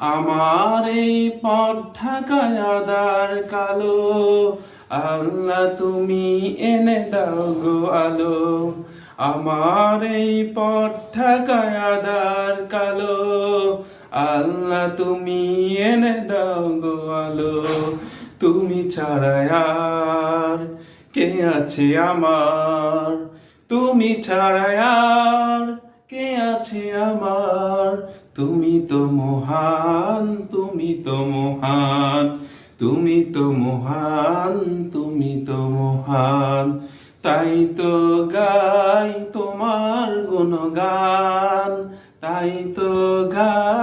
আমার এই পথ ঢাকায় কালো। আল্লাহ, তুমি এনে দাও গো আলো। আমার এই পথ ঢাকায় কালো। আল্লাহ, তুমি এনে দাও গো আলো। তুমি ছাড়া আর কে আছে আমার? তুমি ছাড়া আর কে আছে আমার? তুমি তো মহান, তুমি তো মহান, তুমি তো মহান, তুমি তো মহান। তাই তো গাই তোমার গুণগান, তাই তো গাই